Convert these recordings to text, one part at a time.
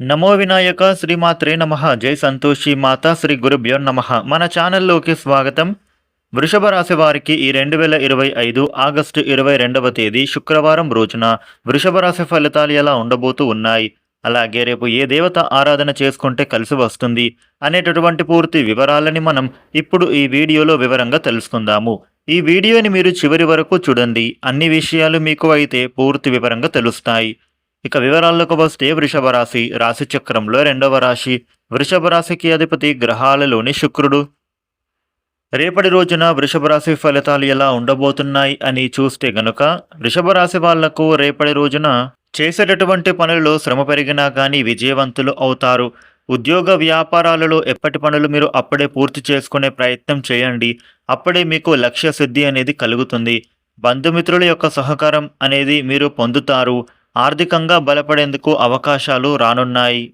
నమో వినాయక శ్రీమాత్రే నమ. జై సంతోషి మాత శ్రీ గురుభ్యో నమ. మన ఛానల్లోకి స్వాగతం. వృషభ రాశి వారికి ఈ రెండు వేల ఇరవై ఐదు ఆగస్టు ఇరవై రెండవ తేదీ శుక్రవారం రోజున వృషభ రాశి ఫలితాలు ఎలా ఉండబోతూ ఉన్నాయి? అలాగే రేపు ఏ దేవత ఆరాధన చేసుకుంటే కలిసి వస్తుంది? అనేటటువంటి పూర్తి వివరాలని మనం ఇప్పుడు ఈ వీడియోలో వివరంగా తెలుసుకుందాము. ఈ వీడియోని మీరు చివరి వరకు చూడండి. అన్ని విషయాలు మీకు అయితే పూర్తి వివరంగా తెలుస్తాయి. ఇక వివరాల్లోకి వస్తే వృషభ రాశి రాశి చక్రంలో రెండవ రాశి వృషభ రాశికి అధిపతి గ్రహాలలోని శుక్రుడు. రేపటి రోజున వృషభ రాశి ఫలితాలు ఎలా ఉండబోతున్నాయి అని చూస్తే గనుక వృషభ రాశి వాళ్ళకు రేపటి రోజున చేసేటటువంటి పనుల్లో శ్రమ పెరిగినా కానీ విజయవంతులు అవుతారు. ఉద్యోగ వ్యాపారాలలో ఎప్పటి పనులు మీరు అప్పుడే పూర్తి చేసుకునే ప్రయత్నం చేయండి. అప్పుడే మీకు లక్ష్య సిద్ధి అనేది కలుగుతుంది. బంధుమిత్రుల యొక్క సహకారం అనేది మీరు పొందుతారు. ఆర్థికంగా బలపడేందుకు అవకాశాలు రానున్నాయి.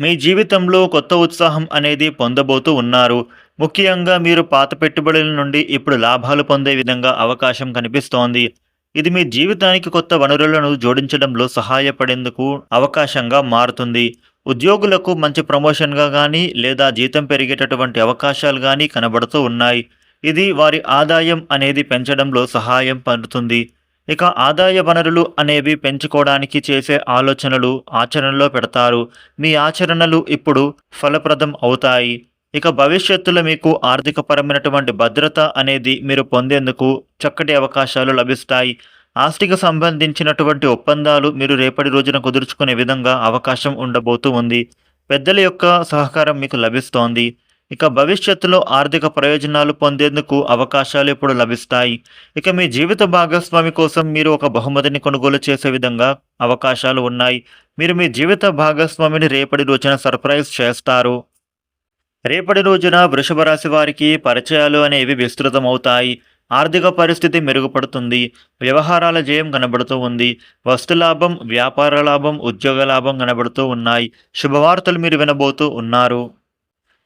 మీ జీవితంలో కొత్త ఉత్సాహం అనేది పొందబోతూ ఉన్నారు. ముఖ్యంగా మీరు పాత పెట్టుబడుల నుండి ఇప్పుడు లాభాలు పొందే విధంగా అవకాశం కనిపిస్తోంది. ఇది మీ జీవితానికి కొత్త వనరులను జోడించడంలో సహాయపడేందుకు అవకాశంగా మారుతుంది. ఉద్యోగులకు మంచి ప్రమోషన్గా కానీ లేదా జీతం పెరిగేటటువంటి అవకాశాలు కానీ కనబడుతూ ఉన్నాయి. ఇది వారి ఆదాయం అనేది పెంచడంలో సహాయం పడుతుంది ఇక ఆదాయ వనరులు అనేవి పెంచుకోవడానికి చేసే ఆలోచనలు ఆచరణలో పెడతారు. మీ ఆచరణలు ఇప్పుడు ఫలప్రదం అవుతాయి. ఇక భవిష్యత్తులో మీకు ఆర్థికపరమైనటువంటి భద్రత అనేది మీరు పొందేందుకు చక్కటి అవకాశాలు లభిస్తాయి. ఆస్తికి సంబంధించినటువంటి ఒప్పందాలు మీరు రేపటి రోజున కుదుర్చుకునే విధంగా అవకాశం ఉండబోతూ ఉంది. పెద్దల యొక్క సహకారం మీకు లభిస్తోంది. ఇక భవిష్యత్తులో ఆర్థిక ప్రయోజనాలు పొందేందుకు అవకాశాలు ఇప్పుడు లభిస్తాయి. ఇక మీ జీవిత భాగస్వామి కోసం మీరు ఒక బహుమతిని కొనుగోలు చేసే విధంగా అవకాశాలు ఉన్నాయి. మీరు మీ జీవిత భాగస్వామిని రేపటి రోజున సర్ప్రైజ్ చేస్తారు. రేపటి రోజున వృషభ రాశి వారికి పరిచయాలు అనేవి విస్తృతమవుతాయి. ఆర్థిక పరిస్థితి మెరుగుపడుతుంది. వ్యవహారాల జయం కనబడుతూ ఉంది. వస్తు లాభం వ్యాపార లాభం ఉద్యోగ లాభం కనబడుతూ ఉన్నాయి. శుభవార్తలు మీరు వినబోతూ ఉన్నారు.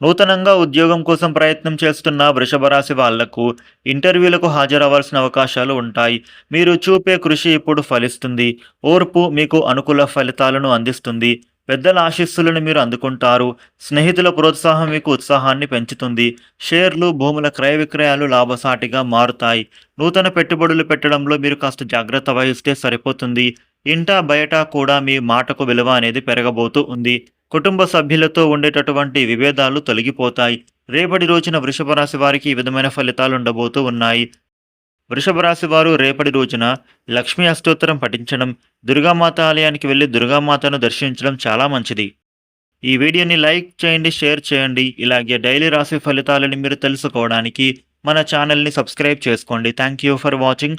నూతనంగా ఉద్యోగం కోసం ప్రయత్నం చేస్తున్న వృషభ రాశి వాళ్ళకు ఇంటర్వ్యూలకు హాజరవ్వాల్సిన అవకాశాలు ఉంటాయి. మీరు చూపే కృషి ఇప్పుడు ఫలిస్తుంది. ఓర్పు మీకు అనుకూల ఫలితాలను అందిస్తుంది. పెద్దల ఆశీస్సులను మీరు అందుకుంటారు. స్నేహితుల ప్రోత్సాహం మీకు ఉత్సాహాన్ని పెంచుతుంది. షేర్లు భూముల క్రయ విక్రయాలు లాభసాటిగా మారుతాయి. నూతన పెట్టుబడులు పెట్టడంలో మీరు కాస్త జాగ్రత్త వహిస్తే సరిపోతుంది. ఇంట బయట కూడా మీ మాటకు విలువ అనేది పెరగబోతూ ఉంది. కుటుంబ సభ్యులతో ఉండేటటువంటి విభేదాలు తొలగిపోతాయి. రేపటి రోజున వృషభ రాశి వారికి ఈ విధమైన ఫలితాలు ఉండబోతూ ఉన్నాయి. వృషభ రాశి వారు రేపటి రోజున లక్ష్మీ అష్టోత్తరం పఠించడం దుర్గామాత ఆలయానికి వెళ్ళి దుర్గామాతను దర్శించడం చాలా మంచిది. ఈ వీడియోని లైక్ చేయండి షేర్ చేయండి. ఇలాగే డైలీ రాశి ఫలితాలని మీరు తెలుసుకోవడానికి మన ఛానల్ని సబ్స్క్రైబ్ చేసుకోండి. Thank you for watching.